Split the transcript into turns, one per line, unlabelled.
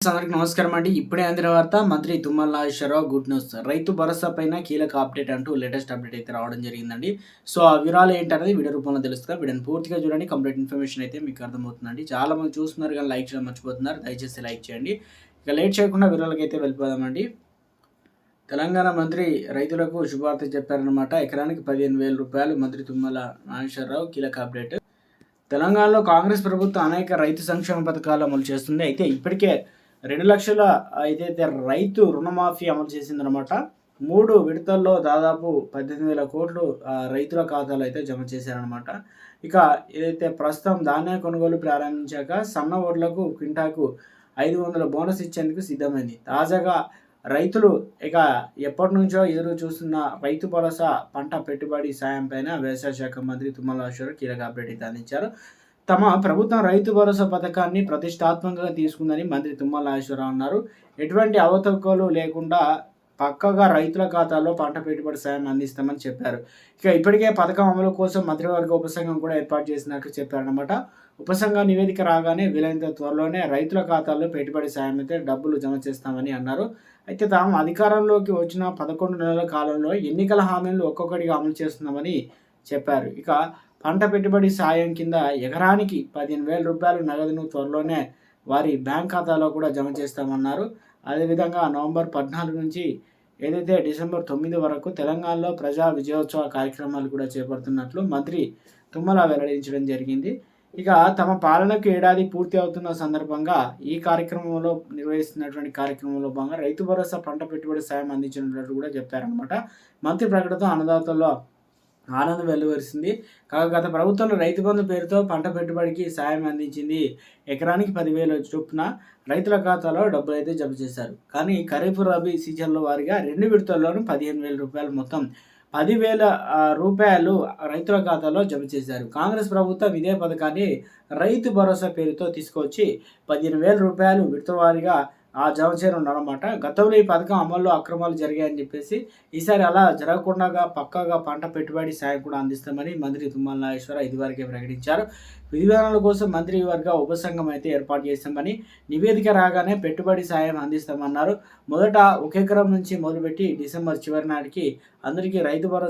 అందరికి నమస్కారం అండి. ఇప్పుడే అందిన వార్త మంత్రి తుమ్మల నాగేశ్వరరావు గుడ్ న్యూస్. రైతు భరోసా పైన కీలక అప్డేట్ అంటూ లేటెస్ట్ అప్డేట్ అయితే రావడం జరిగిందండి. సో ఆ వివరాలు ఏంటనేది వీడియో రూపంలో తెలుస్తుంది. వీడియోని పూర్తిగా చూడండి. కంప్లీట్ ఇన్ఫర్మేషన్ అయితే మీకు అర్థమవుతుందండి. చాలా మంది చూస్తున్నారు కానీ లైక్ చేయడం మర్చిపోతున్నారు. దయచేసి లైక్ చేయండి. ఇక లేట్ చేయకుండా వివరాలకి అయితే వెళ్ళిపోదామండి. తెలంగాణ మంత్రి రైతులకు శుభార్త చెప్పారనమాట ఎకరానికి పదిహేను వేల రూపాయలు మంత్రి తుమ్మల నాగేశ్వరరావు కీలక అప్డేట్. తెలంగాణలో కాంగ్రెస్ ప్రభుత్వం అనేక రైతు సంక్షేమ పథకాలు అమలు చేస్తుంది. అయితే ఇప్పటికే రెండు లక్షల అయితే రైతు రుణమాఫీ అమలు చేసిందనమాట మూడు విడతల్లో దాదాపు పద్దెనిమిది వేల కోట్లు రైతుల ఖాతాలో అయితే జమ చేశారనమాట ఇక ఏదైతే ప్రస్తుతం ధాన్య కొనుగోలు ప్రారంభించాక సన్న ఓట్లకు క్వింటాకు ఐదు వందల బోనస్ ఇచ్చేందుకు సిద్ధమైంది. తాజాగా రైతులు ఇక ఎప్పటి నుంచో ఎదురు చూస్తున్న రైతు భరోసా పంట పెట్టుబడి సాయం పైన వ్యవసాయ శాఖ మంత్రి తుమ్మల నాగేశ్వరరావు కీలక అప్డేట్ అయితే అందించారు. తమ ప్రభుత్వం రైతు భరోసా పథకాన్ని ప్రతిష్టాత్మకంగా తీసుకుందని మంత్రి తుమ్మల నాగేశ్వరరావు అన్నారు. ఎటువంటి అవతవకలు లేకుండా పక్కగా రైతుల ఖాతాలో పంట పెట్టుబడి సాయం అందిస్తామని చెప్పారు. ఇక ఇప్పటికే పథకం అమలు కోసం మంత్రివర్గ ఉపసంఘం కూడా ఏర్పాటు చేసినట్లు చెప్పారనమాట ఉపసంఘ నివేదిక రాగానే వీలైనంత త్వరలోనే రైతుల ఖాతాల్లో పెట్టుబడి సాయం అయితే డబ్బులు జమ చేస్తామని అన్నారు. అయితే తాము అధికారంలోకి వచ్చిన పదకొండు నెలల కాలంలో ఎన్నికల హామీలను ఒక్కొక్కటిగా అమలు చేస్తున్నామని చెప్పారు. ఇక పంట పెట్టుబడి సాయం కింద ఎకరానికి పదిహేను వేల రూపాయలు నగదును త్వరలోనే వారి బ్యాంక్ ఖాతాలో కూడా జమ చేస్తామన్నారు. అదేవిధంగా నవంబర్ పద్నాలుగు నుంచి ఏదైతే డిసెంబర్ తొమ్మిది వరకు తెలంగాణలో ప్రజా విజయోత్సవ కార్యక్రమాలు కూడా చేపడుతున్నట్లు మంత్రి తుమ్మల వెల్లడించడం జరిగింది. ఇక తమ పాలనకు ఏడాది పూర్తి అవుతున్న సందర్భంగా ఈ కార్యక్రమంలో నిర్వహిస్తున్నటువంటి కార్యక్రమంలో భాగంగా రైతు భరోసా పంట పెట్టుబడి సాయం అందించినట్లు కూడా చెప్పారనమాట మంత్రి ప్రకటనతో అన్నదాతల్లో ఆనందం వెలువరిసింది కాగా గత ప్రభుత్వంలో రైతు బంధు పేరుతో పంట పెట్టుబడికి సాయం అందించింది. ఎకరానికి పదివేలు చొప్పున రైతుల ఖాతాలో డబ్బులు అయితే జమ చేశారు. కానీ ఖరీఫ్ రబీ సీజన్లో వారిగా రెండు విడతల్లోనూ పదిహేను వేల రూపాయలు మొత్తం పదివేల రూపాయలు రైతుల ఖాతాలో జమ చేశారు. కాంగ్రెస్ ప్రభుత్వం ఇదే పథకాన్ని రైతు భరోసా పేరుతో తీసుకొచ్చి పదిహేను వేల రూపాయలు విడతవారీగా జమ చేయనున్నారన్నమాట గతంలో ఈ పథకం అమల్లో అక్రమాలు జరిగాయని చెప్పేసి ఈసారి అలా జరగకుండా పక్కాగా పంట పెట్టుబడి సాయం కూడా అందిస్తామని మంత్రి తుమ్మల నాగేశ్వర ఇదివరకే ప్రకటించారు. విధానాల కోసం మంత్రి వర్గ ఉపసంఘం అయితే ఏర్పాటు చేస్తామని నివేదిక రాగానే పెట్టుబడి సాయం అందిస్తామన్నారు. మొదట ఒక ఎకరం నుంచి మొదలుపెట్టి డిసెంబర్ చివరి నాటికి అందరికీ రైతు భరోసా